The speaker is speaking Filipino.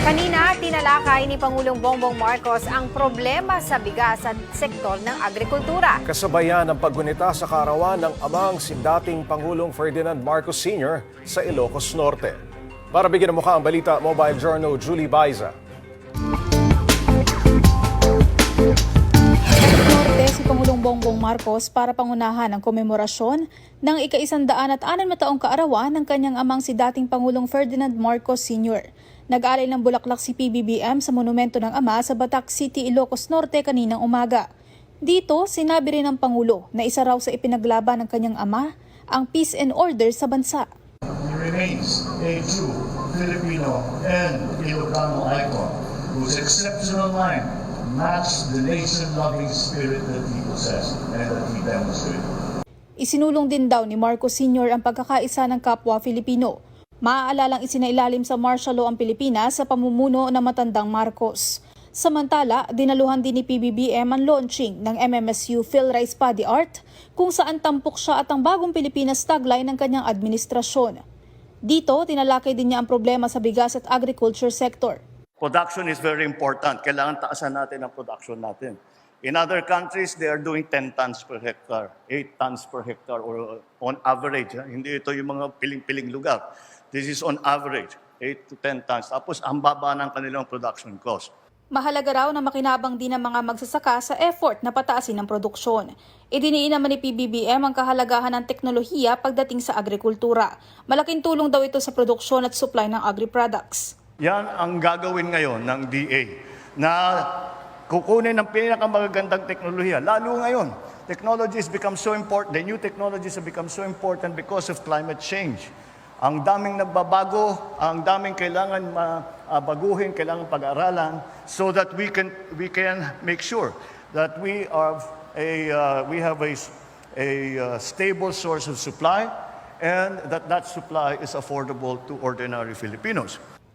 Kanina, tinalakay ni Pangulong Bongbong Marcos ang problema sa bigas at sektor ng agrikultura. Kasabayan ang paggunita sa karawan ng amang si dating Pangulong Ferdinand Marcos Sr. sa Ilocos Norte. Para bigyan ng mukha ang balita, Mobile Journal Julie Baiza. Pangulong Bongbong Marcos para pangunahan ang komemorasyon ng ika-isandaan at anan mataong kaarawan ng kanyang amang si dating Pangulong Ferdinand Marcos Sr. Nag-alay ng bulaklak si PBBM sa monumento ng ama sa Batak City, Ilocos Norte kaninang umaga. Dito, sinabi rin ng Pangulo na isa raw sa ipinaglaban ng kanyang ama ang peace and order sa bansa. He remains a true Filipino and Ilocano icon whose exceptional mind matched the nation-loving spirit that he possessed and that he demonstrated. Isinulong din daw ni Marcos Sr. ang pagkakaisa ng kapwa Filipino. Maaalalang isinailalim sa martial law ang Pilipinas sa pamumuno ng matandang Marcos. Samantala, dinaluhan din ni PBBM ang launching ng MMSU PhilRice Body Art kung saan tampok siya at ang bagong Pilipinas tagline ng kanyang administrasyon. Dito, tinalakay din niya ang problema sa bigas at agriculture sector. Production is very important. Kailangan taasan natin ang production natin. In other countries, they are doing 10 tons per hectare, 8 tons per hectare or on average. Hindi ito yung mga piling-piling lugar. This is on average, 8 to 10 tons. Tapos ang baba ng kanilang production cost. Mahalaga raw na makinabang din ang mga magsasaka sa effort na pataasin ang produksyon. Idiniin naman ni PBBM ang kahalagahan ng teknolohiya pagdating sa agrikultura. Malaking tulong daw ito sa produksyon at supply ng agri-products. Yan ang gagawin ngayon ng DA na kukunin ng pinakamagagandang teknolohiya. Lalo ngayon, technologies become so important, the new technologies have become so important because of climate change. Ang daming nagbabago, ang daming kailangan ma- ah, kailangan pag-aralan so that we can we can make sure that we are a uh, we have a a uh, stable source of supply and that that supply is affordable to ordinary Filipinos.